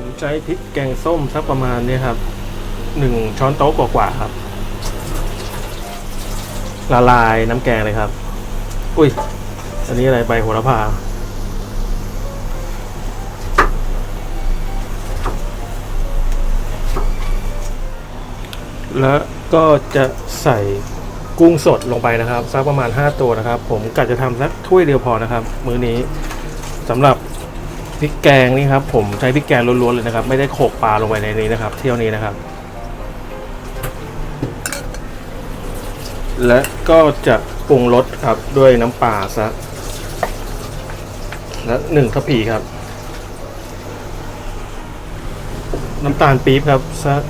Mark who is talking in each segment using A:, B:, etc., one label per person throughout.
A: ผมใช้พริกแกงส้มสักประมาณนี้ครับหนึ่งช้อนโต๊ะกว่าๆครับ ละลายน้ำแกงเลยครับ อุ้ย อันนี้อะไรใบโหระพาแล้วก็จะใส่กุ้งสดลงไปนะครับสักประมาณ 5 ตัวนะครับ ผมกะจะทำสักถ้วยเดียวพอนะครับ มื้อนี้สำหรับ พริกแกงนี่ครับผมใช้พริกแกงล้วนๆเลยนะครับ ไม่ได้โขกปลาลงไปในนี้นะครับ เที่ยวนี้นะครับ และก็จะปรุงรสครับด้วยน้ำปลาซะและหนึ่งทัพพีครับ น้ำตาลปี๊บครับสัก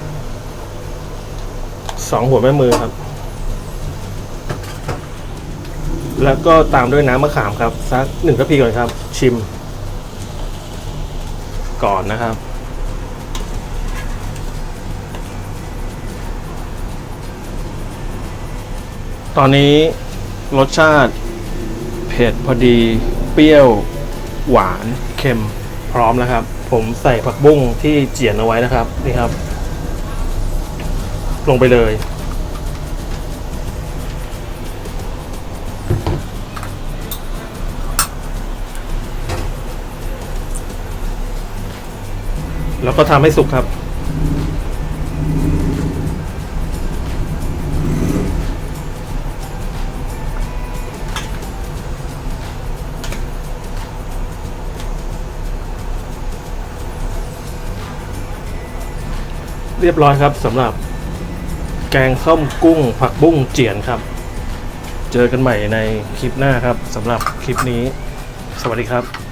A: สองหัวแม่มือครับ แล้วก็ตามด้วยน้ำมะขามครับสักหนึ่งทัพพีก่อนครับ ชิม ก่อนนะครับ ตอนนี้รสชาติเผ็ดพอดี เปรี้ยว หวานเค็มพร้อมแล้วครับ ผมใส่ผักบุ้งที่เจียนเอาไว้นะครับ นี่ครับ ลงไปเลย แล้วก็ทำให้สุกครับ เรียบร้อยครับสำหรับแกงส้มกุ้งผักบุ้งเจียนครับ เจอกันใหม่ในคลิปหน้าครับสำหรับคลิปนี้ สวัสดีครับ